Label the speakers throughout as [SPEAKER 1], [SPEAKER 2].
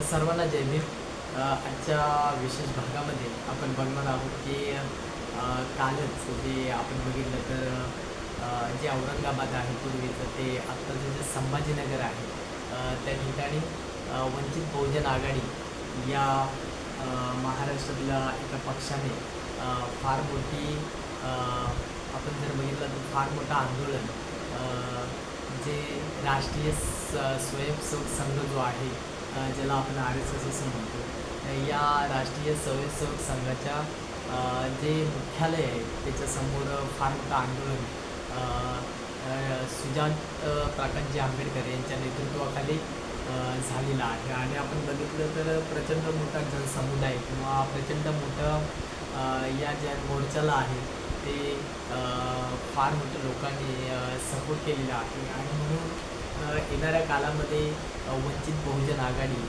[SPEAKER 1] सर्वांना जय भीम. आजच्या विशेष भागामध्ये आपण बघणार आहोत की कालच जे आपण बघितलं तर जे औरंगाबाद आहे पूर्वीचं ते आत्ताचं जे संभाजीनगर आहे त्या ठिकाणी वंचित बहुजन आघाडी या महाराष्ट्रातल्या एका पक्षाने फार मोठी आपण जर बघितलं तर फार मोठं आंदोलन जे राष्ट्रीय स्वयंसेवक संघ जो आहे ज्याला आपण आर एस एस असं म्हणतो. या राष्ट्रीय स्वयंसेवक संघाच्या जे मुख्यालय आहे त्याच्यासमोर फार मोठं आंदोलन सुजात प्रकाशजी आंबेडकर यांच्या नेतृत्वाखाली झालेला आहे. आणि आपण बघितलं तर प्रचंड मोठा जनसमुदाय किंवा प्रचंड मोठं या ज्या मोर्चाला आहे ते फार मोठ्या लोकांनी सपोर्ट केलेला आहे. आणि म्हणून येणाऱ्या काळामध्ये वंचित बहुजन आघाडी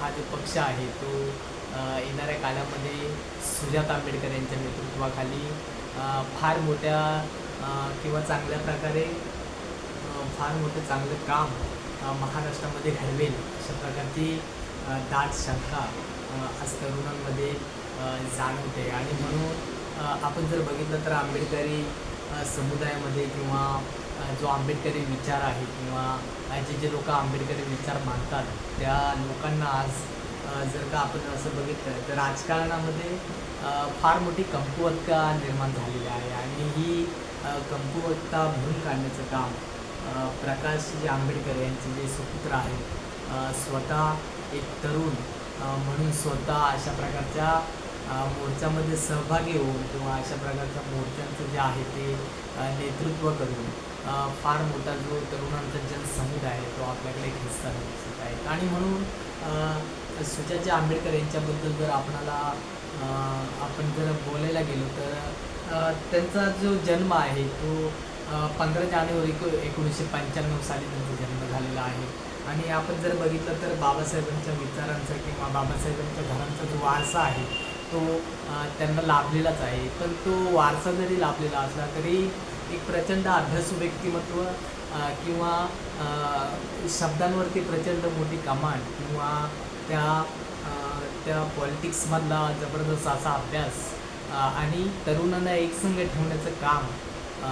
[SPEAKER 1] हा जो पक्ष आहे तो येणाऱ्या काळामध्ये सुजात आंबेडकर यांच्या नेतृत्वाखाली फार मोठ्या किंवा चांगल्या प्रकारे फार मोठं चांगलं काम महाराष्ट्रामध्ये घडवेल अशा प्रकारची दाट शंका आज तरुणांमध्ये जाणवते. आणि म्हणून आपण जर बघितलं तर आंबेडकरी समुदायामध्ये किंवा जो आंबेडकरी विचार आहे किंवा जे जे लोक आंबेडकरी विचार मानतात त्या लोकांना आज जर का आपण असं बघितलं तर राजकारणामध्ये फार मोठी कमकुवतता निर्माण झालेली आहे आणि ही अ, कमकुवतता भरून काढण्याचं काम प्रकाश प्रकाशजी आंबेडकर यांचे जे सुपुत्र आहेत स्वतः एक तरुण म्हणून स्वतः अशा प्रकारच्या मोर्चामध्ये सहभागी होऊन किंवा अशा प्रकारच्या मोर्चांचं जे आहे ते नेतृत्व करून फार मोठा जो तरुणांचा जनसमुदाय आहे तो आपल्याकडे एक हिस्सा दिसत आहे. आणि म्हणून अ, सुजाजी आंबेडकर यांच्याबद्दल जर आपणाला आपण जर बोलायला गेलो तर त्यांचा जो जन्म आहे तो पंधरा जानेवारी एकोणीसशे पंच्याण्णव साली त्यांचा जन्म झालेला आहे. आणि आपण जर बघितलं तर बाबासाहेबांच्या विचारांचा किंवा बाबासाहेबांच्या घरांचा जो वारसा आहे तो त्यांना लाभलेलाच आहे. पण तो वारसा जरी लाभलेला असला तरी एक प्रचंड अभ्यासू व्यक्तिमत्व किंवा शब्दांवरती प्रचंड मोठी कमांड किंवा त्या त्या पॉलिटिक्समधला जबरदस्त असा अभ्यास आणि तरुणांना एकसंघ ठेवण्याचं काम अ,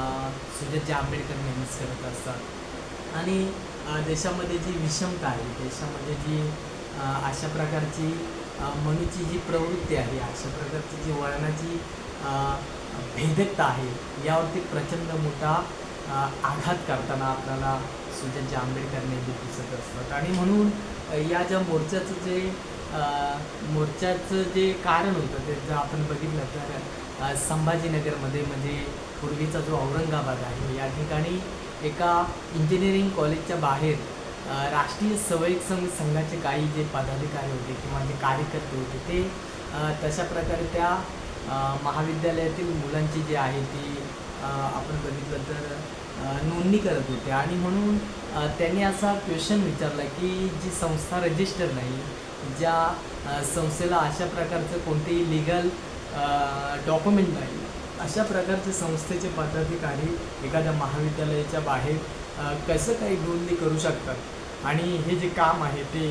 [SPEAKER 1] आंबेडकर नेहमीच करत असतात. आणि देशामध्ये जी विषमता आहे देशामध्ये जी अशा प्रकारची मनुची जी प्रवृत्ती आहे अशा प्रकारची जी वळणाची भेदकता आहे. यावरती प्रचंड मोठा आघात करताना आपल्याला सुजनजी आंबेडकरने दिसत असतात. आणि म्हणून या ज्या मोर्चाचं जे मोर्चाचं जे कारण होतं ते जर आपण बघितलं तर संभाजीनगरमध्ये म्हणजे पूर्वीचा जो औरंगाबाद आहे या ठिकाणी एका इंजिनिअरिंग कॉलेजच्या बाहेर राष्ट्रीय सवयिक संघ संघाचे काही जे पदाधिकारी होते किंवा जे कार्यकर्ते होते ते तशा प्रकारे त्या महाविद्यालयातील मुलांची जी आहे ती आपण बघितलं तर नोंदणी करत होते. आणि म्हणून त्यांनी असा क्वेश्चन विचारला की जी संस्था रजिस्टर नाही ज्या संस्थेला अशा प्रकारचं कोणतेही लिगल डॉक्युमेंट नाही अशा प्रकारचे संस्थेचे पदाधिकारी एखाद्या महाविद्यालयाच्या बाहेर कसं काही नोंदणी करू शकतात? आणि हे जे काम आहे ते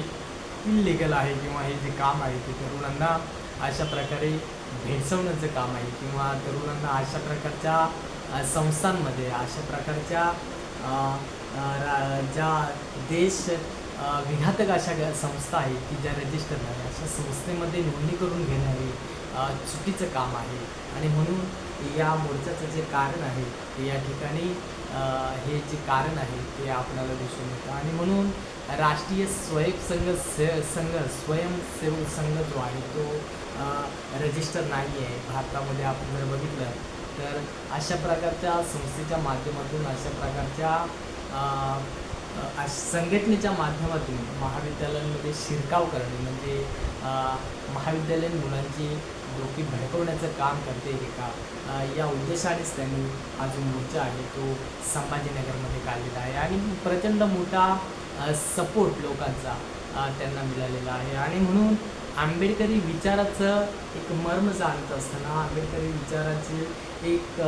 [SPEAKER 1] इलिगल आहे किंवा हे जे काम आहे ते तरुणांना अशा प्रकारे भेडसवण्याचं काम आहे किंवा तरुणांना अशा प्रकारच्या संस्थांमध्ये अशा प्रकारच्या रा- ज्या देश विघातक अशा संस्था आहेत की ज्या रजिस्टर झाल्या अशा संस्थेमध्ये नोंदणी करून घेणारे चुकीचं काम आहे. आणि म्हणून या मोर्चाचं जे कारण आहे ते या ठिकाणी हे जे कारण आहे ते आपल्याला दिसून येतं. आणि म्हणून राष्ट्रीय स्वयंसंघ से संघ स्वयंसेवक संघ जो आहे तो रजिस्टर नाही आहे भारतामध्ये आपण जर बघितलं तर अशा प्रकारच्या संस्थेच्या माध्यमातून अशा प्रकारच्या अश- संघटनेच्या माध्यमातून महाविद्यालयांमध्ये शिरकाव करणे म्हणजे महाविद्यालयीन मुलांची डोकी भडकवण्याचं काम करते हे का? या उद्देशानेच त्यांनी हा जो मोर्चा आहे. तो संभाजीनगरमध्ये काढलेला आहे आणि प्रचंड मोठा सपोर्ट लोकांचा त्यांना मिळालेला आहे. आणि म्हणून आंबेडकरी विचाराचं एक मर्म जाणत असताना आंबेडकरी विचाराची एक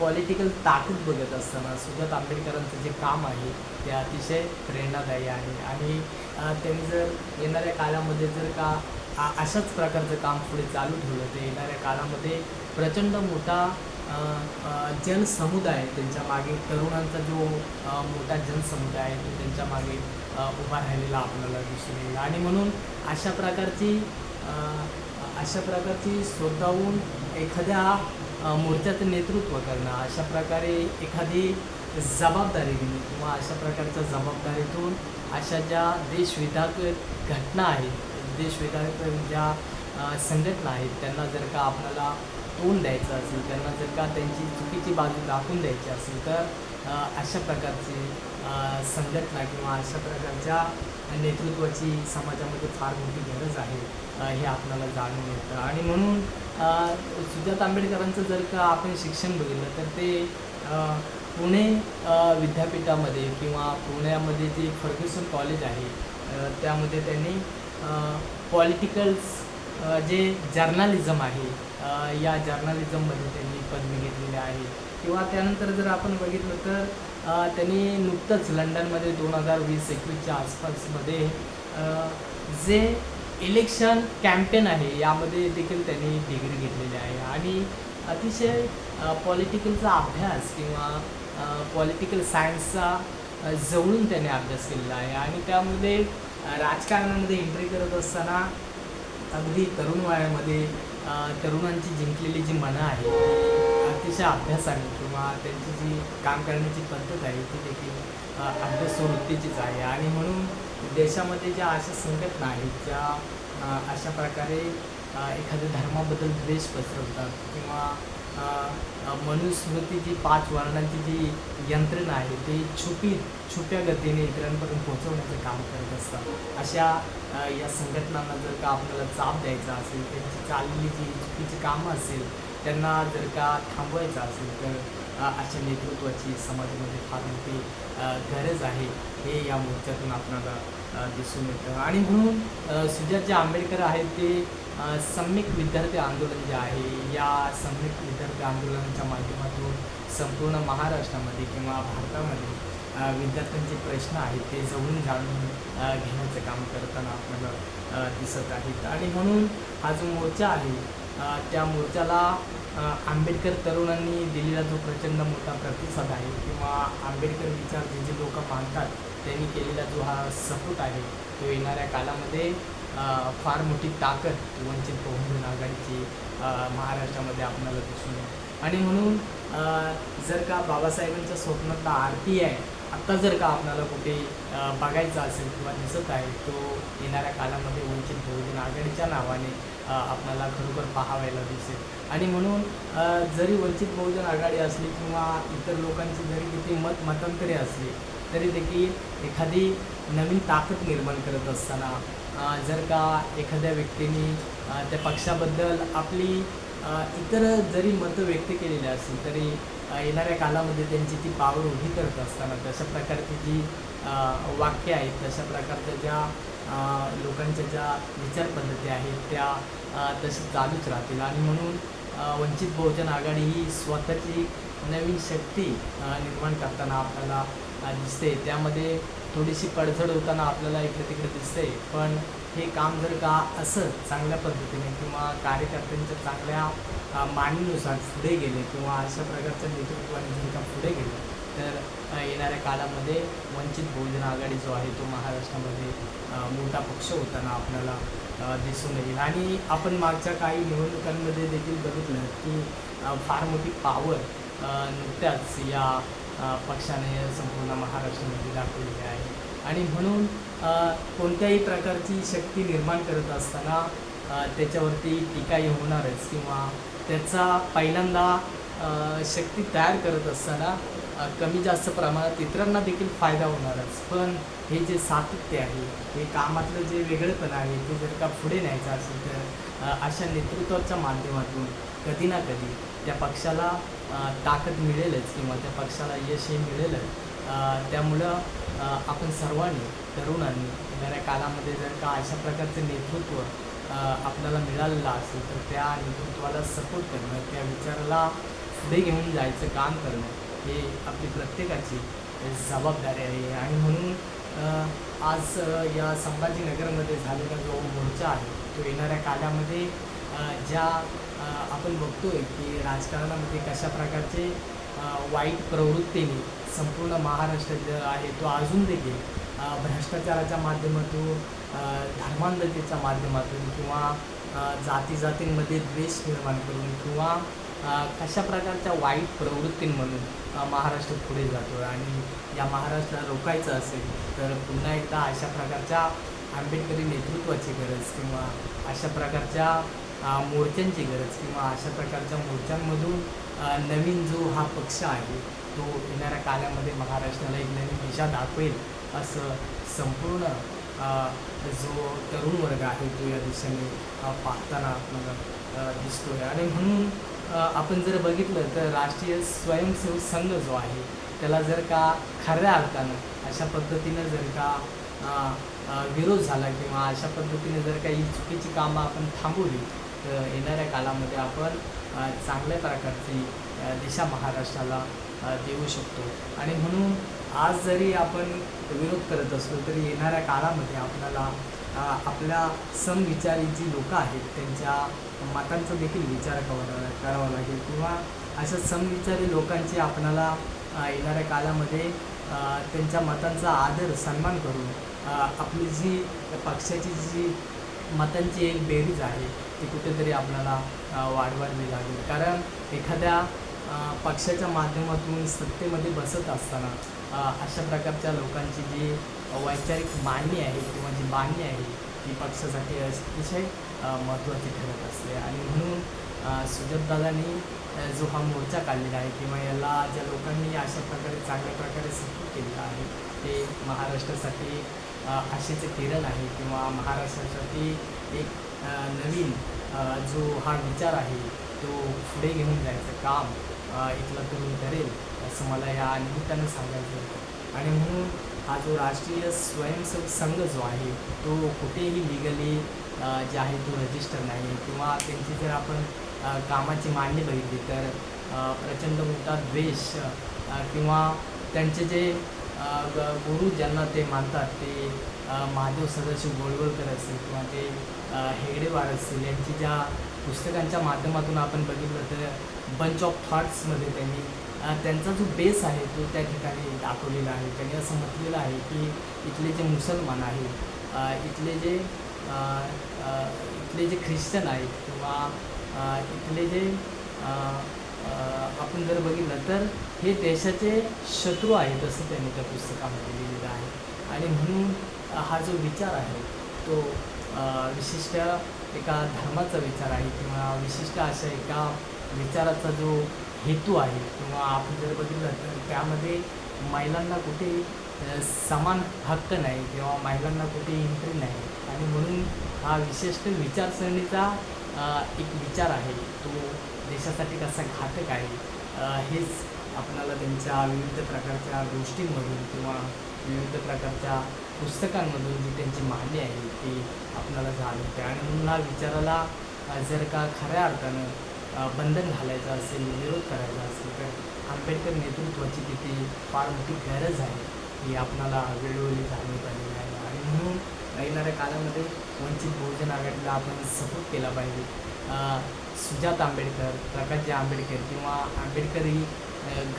[SPEAKER 1] पॉलिटिकल ताकद बघत असताना सुजात आंबेडकरांचं जे काम आहे ते अतिशय प्रेरणादायी आहे. आणि त्यांनी जर येणाऱ्या काळामध्ये जर का अशाच प्रकारचं काम पुढे चालू ठेवलं तर येणाऱ्या काळामध्ये प्रचंड मोठा जनसमुदाय त्यांच्या मागे तरुणांचा जो मोठा जनसमुदाय आहे तो त्यांच्या मागे उभा राहिलेला आपल्याला दिसून येईल. आणि म्हणून अशा प्रकारची अशा प्रकारची स्वतःहून एखाद्या मोर्चाचं नेतृत्व करणं अशा प्रकारे एखादी जबाबदारी घेणे किंवा अशा प्रकारच्या जबाबदारीतून अशा ज्या देशविधाक घटना आहेत देशविधाक ज्या संघटना आहेत त्यांना जर का आपल्याला तोंड द्यायचं असेल त्यांना जर का त्यांची चुकीची बाजू दाखवून द्यायची असेल तर अशा प्रकारचे संघटना किंवा अशा प्रकारच्या नेतृत्वाची समाजामध्ये फार मोठी गरज आहे हे आपल्याला जाणून येतं. आणि म्हणून सुजात आंबेडकरांचं जर का आपण शिक्षण बघितलं तर ते पुणे विद्यापीठामध्ये किंवा पुण्यामध्ये जे फर्ग्युसन कॉलेज आहे त्यामध्ये त्यांनी पॉलिटिकल्स जे जर्नालिझम आहे या जर्नालिझममध्ये त्यांनी पदवी घेतलेली आहे. किंवा त्यानंतर जर आपण बघितलं तर त्यांनी नुकतंच लंडनमध्ये दोन हजार वीस एकवीसच्या आसपासमध्ये जे इलेक्शन कॅम्पेन आहे यामध्ये देखील त्यांनी डिग्री घेतलेली आहे. आणि अतिशय पॉलिटिकलचा अभ्यास किंवा पॉलिटिकल सायन्सचा जवळून त्याने अभ्यास केलेला आहे. आणि त्यामध्ये राजकारणामध्ये एंट्री करत असताना अगदी तरुण वयामध्ये तरुणांची जिंकलेली जी मनं आहे अतिशय अभ्यासाने किंवा त्यांची जी काम करण्याची पद्धत आहे ती देखील अभ्यासवृत्तीचीच आहे. आणि म्हणून देशामध्ये ज्या अशा संघटना आहेत ज्या अशा प्रकारे एखाद्या धर्माबद्दल द्वेष पसरवतात किंवा मनुस्मृती जी पाच वर्णांची जी यंत्रणा आहे ती छुपी छुप्या गतीने इतरांपर्यंत पोहोचवण्याचं काम करत असतात. अशा या संघटनांना जर का आपल्याला चाप द्यायचा असेल त्यांची चाललेली जी चुकीची कामं असेल त्यांना जर का थांबवायचं असेल तर अशा नेतृत्वाची समाजामध्ये फार मोठी गरज आहे. हे या मोर्चातून आपल्याला दिसून येतं. आणि म्हणून सुजात जे आंबेडकर आहेत ते सम्यक विद्यार्थी आंदोलन जे आहे या सम्यक विद्यार्थी आंदोलनाच्या माध्यमातून संपूर्ण महाराष्ट्रामध्ये किंवा भारतामध्ये विद्यार्थ्यांचे प्रश्न आहेत ते जवळून जाणून घेण्याचं काम करताना आपल्याला दिसत आहेत. आणि म्हणून हा जो मोर्चा आहे त्या मोर्चाला आंबेडकर तरुणांनी दिलेला जो प्रचंड मोठा प्रतिसाद आहे किंवा आंबेडकर विचार जे जे लोक मानतात त्यांनी केलेला जो हा सपोर्ट आहे तो येणाऱ्या काळामध्ये फार मोठी ताकद वंचित बहुजन आघाडीची महाराष्ट्रामध्ये आपल्याला दिसून येईल. आणि म्हणून जर का बाबासाहेबांच्या स्वप्नातला आर आहे आय आत्ता जर का आपल्याला कुठे बघायचं बघायचा असेल किंवा दिसत आहे तो येणाऱ्या काळामध्ये वंचित बहुजन आघाडीच्या नावाने आपल्याला खरोखर पाहावायला दिसेल. आणि म्हणून जरी वंचित बहुजन आघाडी असली किंवा इतर लोकांची जरी किती मत मतांतरे असली तरी देखील एखादी नवीन ताकद निर्माण करत असताना जर का एखाद्या व्यक्तीने त्या पक्षाबद्दल आपली इतर जरी मतं व्यक्त केलेली असतील तरी येणाऱ्या कालामध्ये त्यांची ती पावर उभी करत असताना तशा प्रकारची जी वाक्य आहेत तशा प्रकारच्या ज्या लोकांच्या ज्या विचारपद्धती आहेत त्या तसे तशी चालूच राहतील. आणि म्हणून वंचित बहुजन आघाडी ही स्वतःची नवीन शक्ती निर्माण करताना आपल्याला दिसते. त्यामध्ये थोडीशी पडझड होताना आपल्याला इकडे तिकडे दिसते. पण हे काम जर का असं चांगल्या पद्धतीने किंवा कार्यकर्त्यांच्या चांगल्या अ, पुढे गेले किंवा अशा प्रकारच्या नेतृत्वाने जर का पुढे गेले येणाऱ्या काळामध्ये वंचित बहुजन आघाडी जो आहे तो महाराष्ट्रामध्ये मोठा पक्ष होताना आपल्याला दिसून येईल. आणि आपण मागच्या काही निवडणुकांमध्ये देखील बघितलं की फार मोठी पावर नुकत्याच या पक्षाने संपूर्ण महाराष्ट्रामध्ये दाखवलेली आहे. आणि म्हणून कोणत्याही प्रकारची शक्ती निर्माण करत असताना त्याच्यावरती टीकाही होणारच. किंवा त्याचा पहिल्यांदा शक्ती तयार करत असताना कमी जास्त प्रमाणात इतरांना देखील फायदा होणारच. पण हे जे सातत्य आहे हे कामातलं जे वेगळेपण आहे ते जर का पुढे न्यायचं असेल तर अशा नेतृत्वाच्या माध्यमातून कधी ना कधी त्या पक्षाला ताकद मिळेलच किंवा त्या पक्षाला यश हे मिळेलच. त्यामुळं आपण सर्वांनी तरुणांनी येणाऱ्या काळामध्ये जर का अशा प्रकारचं नेतृत्व आपल्याला मिळालेलं असेल तर त्या नेतृत्वाला सपोर्ट करणं त्या विचाराला पुढे घेऊन जायचं काम करणं हे आपली प्रत्येकाची जबाबदारी आहे. आणि म्हणून आज या संभाजीनगरमध्ये झालेला जो मोर्चा आहे तो येणाऱ्या काळामध्ये ज्या आपण आपण बघतोय की राजकारणामध्ये कशा प्रकारचे वाईट प्रवृत्तीने संपूर्ण महाराष्ट्र जो आहे तो अजून देखील भ्रष्टाचाराच्या माध्यमातून धर्मांधतेच्या माध्यमातून किंवा जाती जातींमध्ये द्वेष निर्माण करून किंवा कशा प्रकारच्या वाईट प्रवृत्तींमधून महाराष्ट्र पुढे जातो आणि या महाराष्ट्राला रोखायचं असेल तर पुन्हा एकदा अशा प्रकारच्या आंबेडकरी नेतृत्वाची गरज किंवा अशा प्रकारच्या मोर्चांची गरज किंवा अशा प्रकारच्या मोर्चांमधून नवीन जो हा पक्ष आहे तो येणाऱ्या काळामध्ये महाराष्ट्राला एक नवीन दिशा दाखवेल असं संपूर्ण जो तरुण वर्ग आहे तो या दिशेने पाहताना आपल्याला दिसतो आहे आणि म्हणून आपण जर बघितलं तर राष्ट्रीय स्वयंसेवक संघ जो आहे त्याला जर का खऱ्या अर्थानं अशा पद्धतीनं जर का विरोध झाला किंवा अशा पद्धतीने जर काही चुकीची कामं आपण थांबवली तर येणाऱ्या काळामध्ये आपण चांगल्या प्रकारची दिशा महाराष्ट्राला देऊ शकतो. आणि म्हणून आज जरी आपण विरोध करत असलो तरी येणाऱ्या काळामध्ये आपल्याला आपल्या समविचारी जी लोकं आहेत त्यांच्या मतांचा देखील विचार करावा करावा लागेल. किंवा अशा समविचारी लोकांची आपणाला येणाऱ्या काळामध्ये त्यांच्या मतांचा आदर सन्मान करून आपली जी पक्षाची जी मतांची एक बेरीज आहे ती कुठेतरी आपल्याला वाढवावी लागेल. कारण एखाद्या पक्षाच्या माध्यमातून सत्तेमध्ये बसत असताना अशा प्रकारच्या लोकांची जी वैचारिक मांडणी आहे किंवा जी मांडणी आहे ती पक्षासाठी अतिशय महत्त्वाची ठरत असते. आणि म्हणून अ, जो हा मोर्चा काढलेला आहे किंवा याला ज्या लोकांनी अशा प्रकारे चांगल्या प्रकारे सपोर्ट केलेला आहे ते महाराष्ट्रासाठी अ, आशेचं किरण आहे किंवा महाराष्ट्रासाठी एक नवीन जो हा विचार आहे तो पुढे घेऊन जायचं काम इथला तरुण करेल असं मला या निमित्तानं सांगायचं होतं. आणि म्हणून हा जो राष्ट्रीय स्वयंसेवक संघ जो आहे तो कुठेही लिगली जे आहे तो रजिस्टर नाही. किंवा त्यांची जर आपण कामाची मांडणी बघितली तर प्रचंड मोठा द्वेष किंवा त्यांचे जे ग गुरु ज्यांना ते मानतात ते महादेव सदाशिव गोळवळकर असतील किंवा ते हेगडेवार असतील यांची ज्या पुस्तकांच्या माध्यमातून आपण बघितलं तर बंच ऑफ थॉट्समध्ये त्यांनी त्यांचा जो बेस आहे तो त्या ठिकाणी दाखवलेला आहे. त्यांनी असं म्हटलेलं आहे की इथले जे मुसलमान आहेत इथले जे इथले जे ख्रिश्चन आहेत किंवा इथले जे आपण जर बघितलं तर हे देशाचे शत्रू आहेत असं त्यांनी त्या पुस्तकामध्ये लिहिलेलं आहे. आणि म्हणून हा जो विचार आहे तो विशिष्ट एका धर्माचा विचार आहे किंवा विशिष्ट अशा एका विचाराचा जो हेतू आहे किंवा आपण जर बघितलं तर त्यामध्ये महिलांना कुठे समान हक्क नाही किंवा महिलांना कुठे एंट्री नाही. आणि म्हणून हा विशिष्ट विचारसरणीचा एक विचार आहे. तो देशासाठी कसा घातक आहे? हेच आपल्याला त्यांच्या विविध प्रकारच्या गोष्टींमधून किंवा विविध प्रकारच्या पुस्तकांमधून जी त्यांची मांडणी आहे ती आपल्याला जाणवते. आणि म्हणून हा विचाराला जर का खऱ्या अर्थानं बंधन घालायचं असेल विरोध करायचा असेल तर आंबेडकर नेतृत्वाची तिथे फार मोठी गरज आहे. ही आपणाला वेळोवेळी जाणवत पाहिजे आहे. आणि म्हणून येणाऱ्या काळामध्ये वंचित बहुजन आघाडीला आपण सपोर्ट केला पाहिजे. सुजात आंबेडकर प्रकाशजी आंबेडकर किंवा आंबेडकरी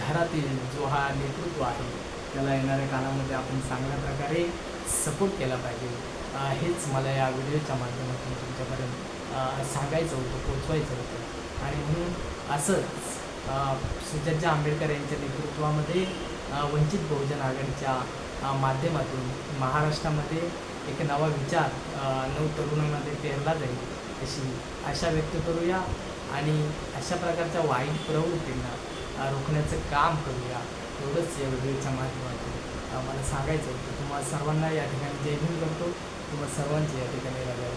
[SPEAKER 1] घरातील जो हा नेतृत्व आहे त्याला येणाऱ्या काळामध्ये आपण चांगल्या प्रकारे सपोर्ट केला पाहिजे. हेच मला या व्हिडिओच्या माध्यमातून तुमच्यापर्यंत सांगायचं होतं पोचवायचं होतं. आणि म्हणून असंच अ, सुजातजी आंबेडकर यांच्या नेतृत्वामध्ये वंचित बहुजन आघाडीच्या माध्यमातून महाराष्ट्रामध्ये एक नवा विचार नऊ तरुणांमध्ये पेरला जाईल अशी आशा व्यक्त करूया आणि अशा प्रकारच्या वाईट प्रवृत्तींना रोखण्याचं काम करूया एवढंच या व्हिडिओच्या माध्यमातून मला सांगायचं होतं. तुम्हाला सर्वांना या ठिकाणी जय भीम करतो. तुम्हाला सर्वांचे या ठिकाणी रजा